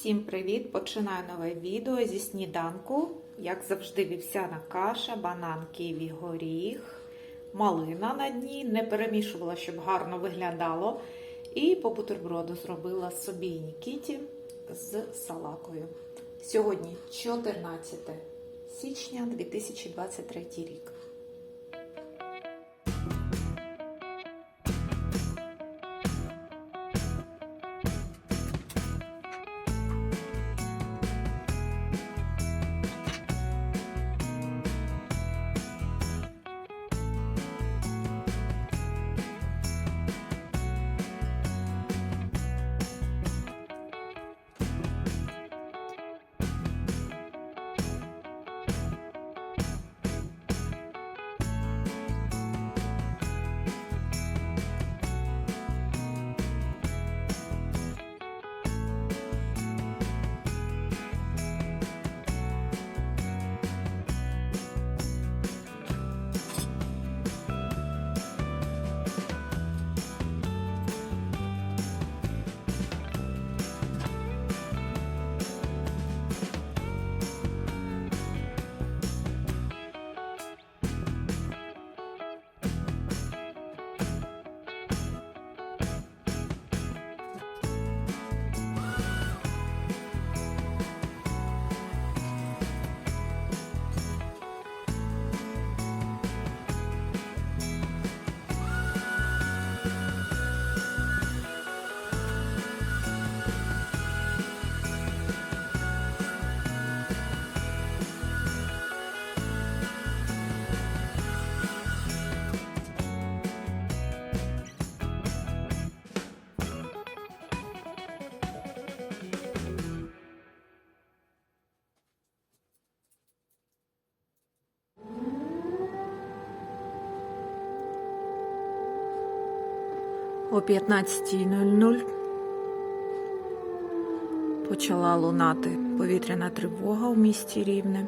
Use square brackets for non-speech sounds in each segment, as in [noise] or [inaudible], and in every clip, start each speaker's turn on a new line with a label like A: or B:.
A: Всім привіт! Починаю нове відео зі сніданку. Як завжди, вівсяна каша, банан, ківі, горіх, малина на дні. Не перемішувала, щоб гарно виглядало. І по бутерброду зробила собі Нікіті з салакою. Сьогодні 14 січня 2023 рік. 15.00 почала лунати повітряна тривога в місті Рівне.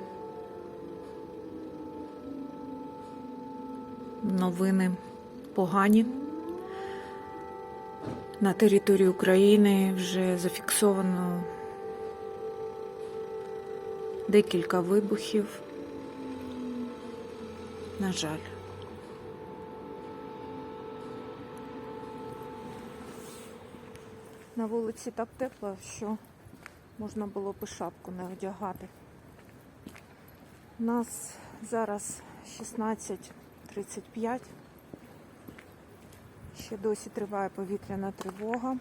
A: Новини погані. На території України вже зафіксовано декілька вибухів. На жаль. На вулиці так тепло, що можна було би шапку не одягати. У нас зараз 16.35. Ще досі триває повітряна тривога.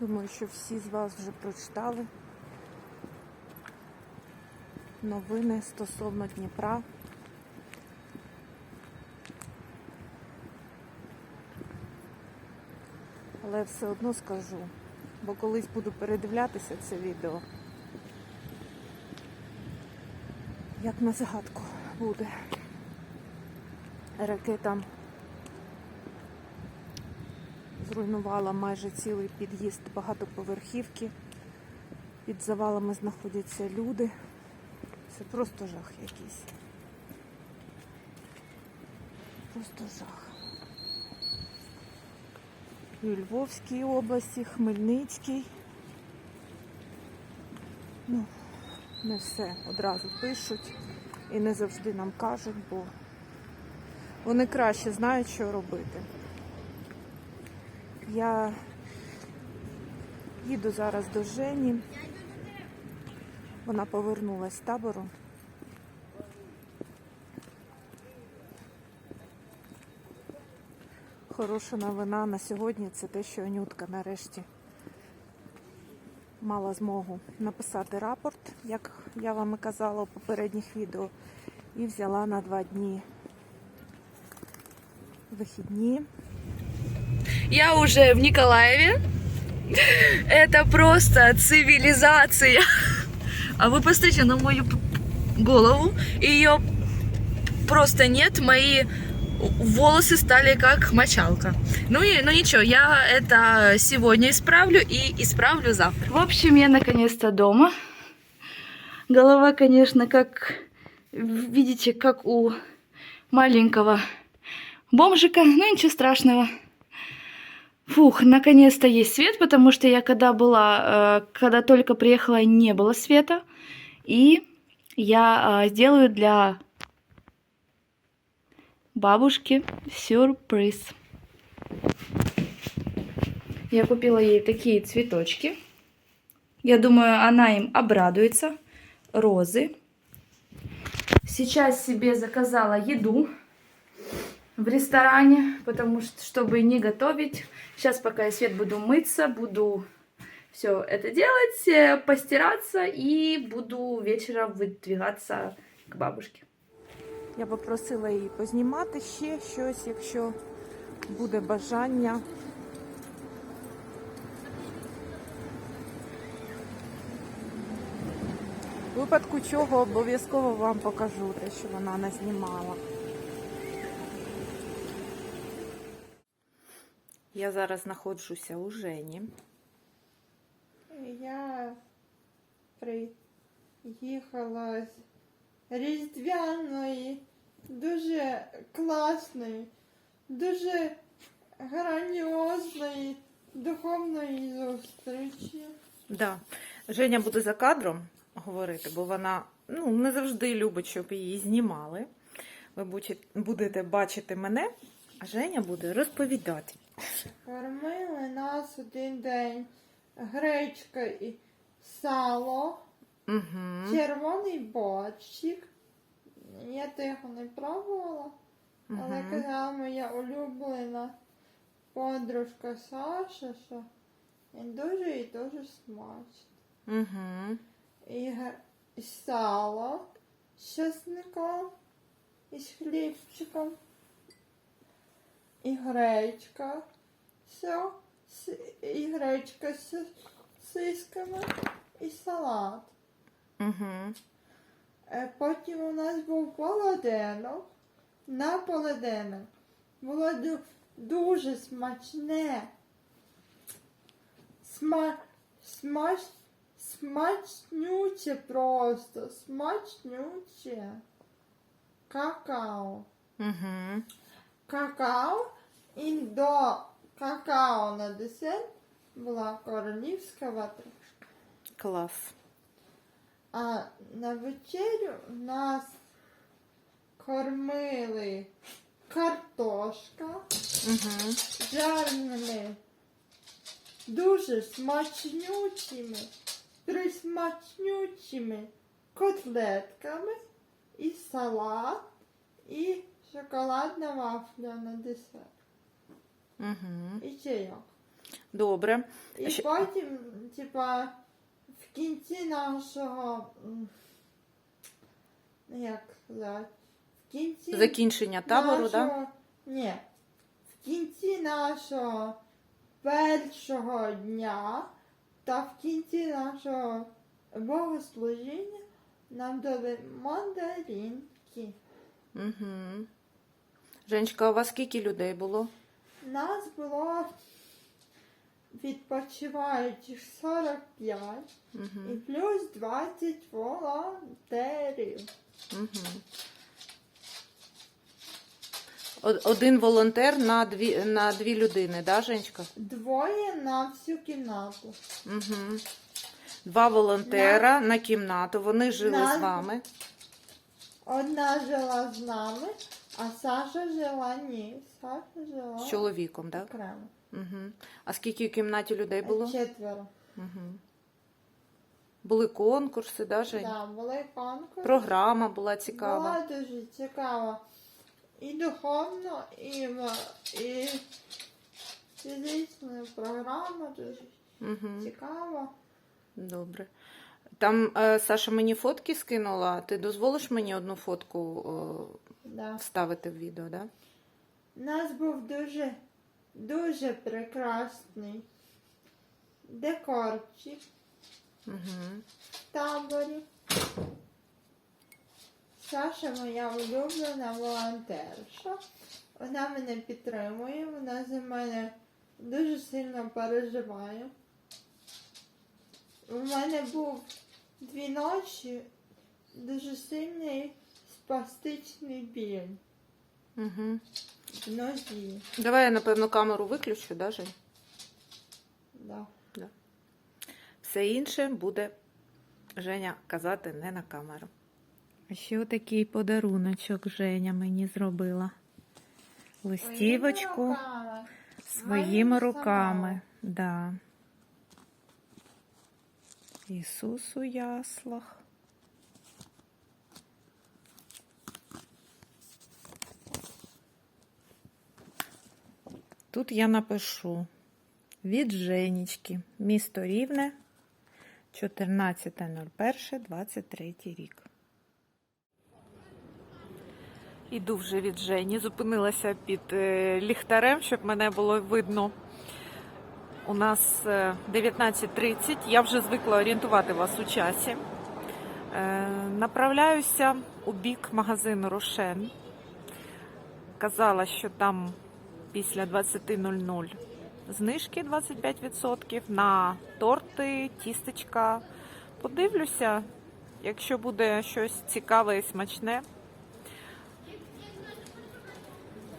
A: Думаю, що всі з вас вже прочитали новини стосовно Дніпра. Але все одно скажу, бо колись буду передивлятися це відео. Як на загадку буде. Ракета зруйнувала майже цілий під'їзд багатоповерхівки. Під завалами знаходяться люди. Це просто жах якийсь. Просто жах. І Львовській області, Хмельницькій. Ну, не все одразу пишуть і не завжди нам кажуть, бо вони краще знають, що робити. Я їду зараз до Жені. Вона повернулась з табору. Хороша новина на сьогодні це те, що Анютка нарешті мала змогу написати рапорт, як я вам і казала у попередніх відео, і взяла на два дні вихідні.
B: Я уже в Николаеве. Это просто цивилизация. А вы посмотрите на мою голову. Ее просто нет. Мои волосы стали как мочалка. Ну и ну ничего, я это сегодня исправлю и исправлю завтра. В общем, я наконец-то дома. Голова, конечно, как видите, как у маленького бомжика, но ничего страшного. Фух, наконец-то есть свет, потому что я когда была, э, когда только приехала, не было света. И я э, сделаю для бабушки сюрприз. Я купила ей такие цветочки. Я думаю, она им обрадуется. Розы. Сейчас себе заказала еду в ресторане, потому что, чтобы не готовить. Сейчас, пока я свет буду мыться, буду все это делать, э, постираться и буду вечером выдвигаться к бабушке.
A: Я попросила її познімати ще щось, якщо буде бажання. У випадку чого обов'язково вам покажу те, що вона не знімала. Я зараз знаходжуся у Жені.
C: Я приїхала різдвяної, дуже класної, дуже граніозної духовної зустрічі.
A: Да. Женя буде за кадром говорити, бо вона ну, не завжди любить, щоб її знімали. Ви будете- бачити мене, а Женя буде розповідати.
C: Кормили нас один день гречка і сало,
A: Угу.
C: червоний борщик. Я тихо не пробувала, але
A: Угу.
C: казала моя улюблена подружка Саша, що він дуже і дуже смачний.
A: Угу.
C: І, і сало з чесником, і з хлібчиком, і гречка, все, і гречка з сисками, і салат.
A: Угу.
C: Потім у нас був полуденок. На полуденок було дуже смачне. Сма, смач, смачнюче просто, смачнюче. Какао.
A: Угу.
C: Какао і до какао на десерт була королівська ватрушка.
A: Клас.
C: А на вечерю нас кормили картошка,
A: Угу.
C: жареними дуже смачнючими, присмачнючими котлетками і салат, і шоколадна вафля на десерт.
A: Угу.
C: І чайок.
A: Добре.
C: І потім, типа, в кінці нашого. Як сказати? В кінці
A: Закінчення табору, так?
C: нашого, Ні. В кінці нашого першого дня та в кінці нашого богослужіння нам дали мандаринки.
A: Угу. Женечка, у вас скільки людей було?
C: Нас було відпочиваючих 45
A: Угу.
C: і плюс 20 волонтерів.
A: Угу. Один волонтер на дві, на дві людини, да, Женечка?
C: Двоє на всю кімнату.
A: Угу. Два волонтера на кімнату. Вони жили
C: На-
A: з вами.
C: Одна жила з нами, а Саша жила ні. Саша жила
A: З чоловіком, так?
C: окремо.
A: Угу. А скільки в кімнаті людей було?
C: Четверо.
A: Угу. Були конкурси, да, Жень?
C: Да, були конкурси.
A: Програма була цікава.
C: Була дуже цікава. І духовно, і, і фізична програма дуже
A: Угу.
C: цікава.
A: Добре. Там е, Саша мені фотки скинула. Ти дозволиш мені одну фотку
C: Да.
A: е, вставити в відео, да?
C: У нас був дуже, дуже прекрасний декорчик
A: Угу.
C: в таборі. Саша моя улюблена волонтерша. Вона мене підтримує, вона за мене дуже сильно переживає. У мене був дві ночі дуже сильний спастичний біль
A: Угу.
C: В.
A: Давай я, напевно, камеру виключу, да, Жень?
C: Да.
A: Все інше буде Женя казати не на камеру. А ще такий подаруночок Женя мені зробила. Листівочку
C: Своїми руками.
A: своїми руками. Да. Ісус у яслах. Тут я напишу від Женечки, місто Рівне, 14.01.23 рік. Іду вже від Жені, зупинилася під е, ліхтарем, щоб мене було видно. У нас е, 19.30, я вже звикла орієнтувати вас у часі. Е, Направляюся у бік магазину Рошен. Казала, що там після 20.00 знижки 25% на торти, тістечка. Подивлюся, якщо буде щось цікаве і смачне,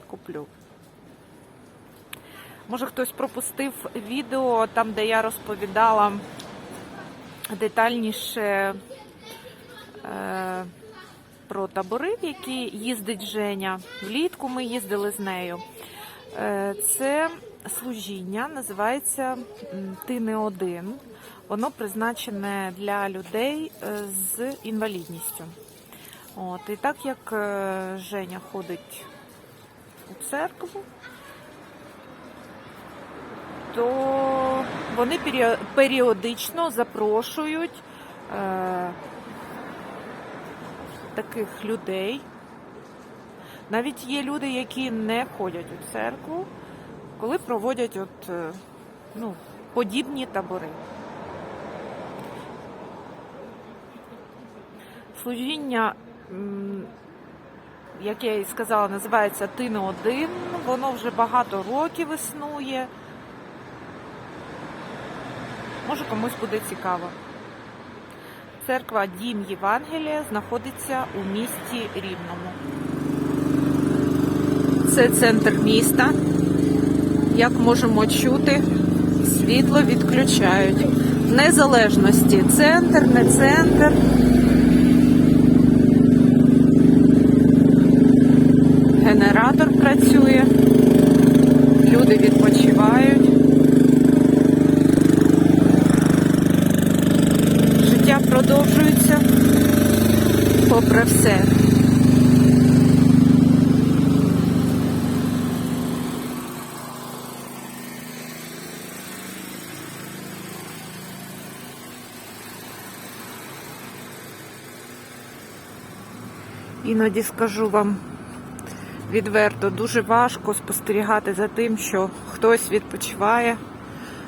A: куплю. Може хтось пропустив відео там, де я розповідала детальніше е, про табори, в які їздить Женя. Влітку ми їздили з нею. Е, Це служіння називається Ти не один. Воно призначене для людей е, з інвалідністю. От, і так як е, Женя ходить у церкву, то вони періодично запрошують е, таких людей. Навіть є люди, які не ходять у церкву, коли проводять от, е, ну, подібні табори. Служіння, як я і сказала, називається Ти не один. Воно вже багато років існує. Може комусь буде цікаво. Церква Дім Євангелія знаходиться у місті Рівному. Це центр міста. Як можемо чути, світло відключають. В незалежності центр, не центр. Генератор працює, люди відпочивають. Життя продовжується попри все. Іноді скажу вам відверто, дуже важко спостерігати за тим, що хтось відпочиває,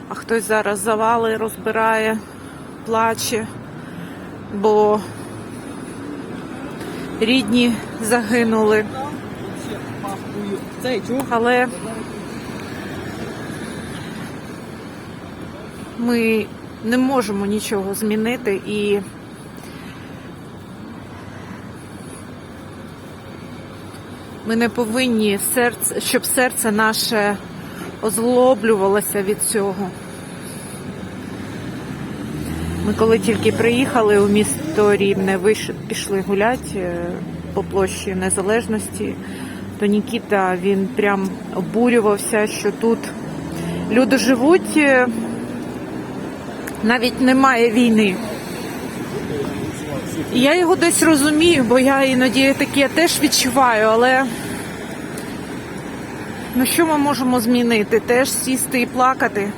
A: а хтось зараз завали розбирає, плаче, бо рідні загинули. Але ми не можемо нічого змінити і Ми не повинні серце, щоб серце наше озлоблювалося від цього. Ми коли тільки приїхали у місто Рівне, пішли гуляти е, по площі Незалежності, то Нікіта він прям обурювався, що тут люди живуть, е, навіть немає війни. Я його десь розумію, бо я іноді таке теж відчуваю, але ну що ми можемо змінити? Теж сісти і плакати.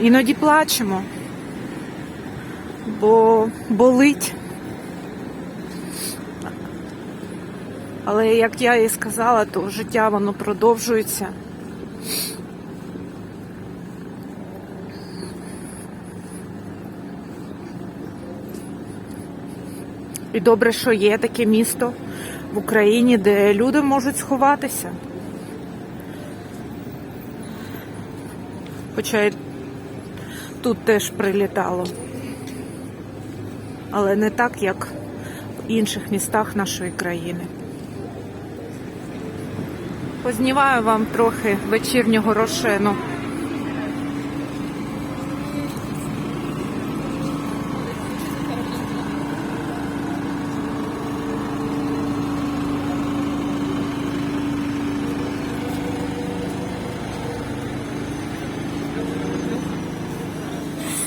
A: Іноді плачемо, бо болить. Але як я і сказала, то життя воно продовжується. І добре, що є таке місто в Україні, де люди можуть сховатися. Хоча й тут теж прилітало. Але не так, як в інших містах нашої країни. Познімаю вам трохи вечірнього рошену.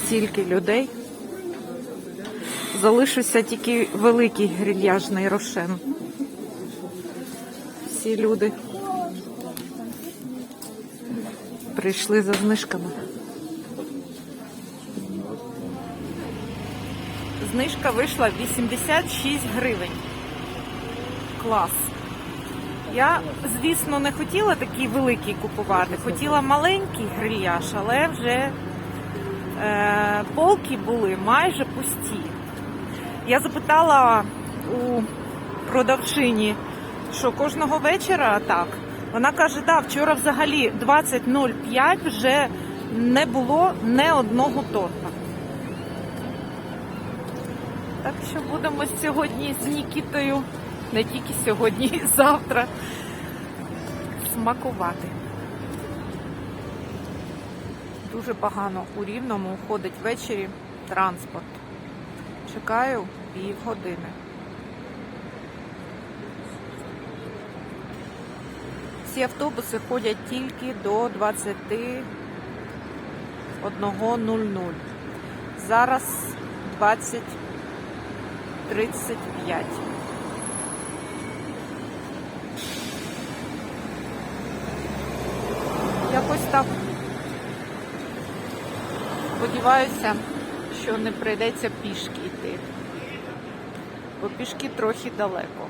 A: Стільки людей. Залишився тільки великий грильяжний рошен. Всі люди прийшли за знижками. Знижка вийшла 86 гривень. Клас. Я, звісно, не хотіла такий великий купувати. Хотіла маленький грильяж, але вже полки були майже пусті. Я запитала у продавчині, що кожного вечора так. Вона каже, да, вчора взагалі 20.05 вже не було не одного торта. Так що будемо сьогодні з Нікітою, не тільки сьогодні, і [laughs] завтра смакувати. Дуже погано у рівному ходить ввечері транспорт. Чекаю півгодини. Всі автобуси ходять тільки до 21.00. Зараз 20.35. Якось так. Сподіваюся, що не прийдеться пішки йти. Бо пішки трохи далеко.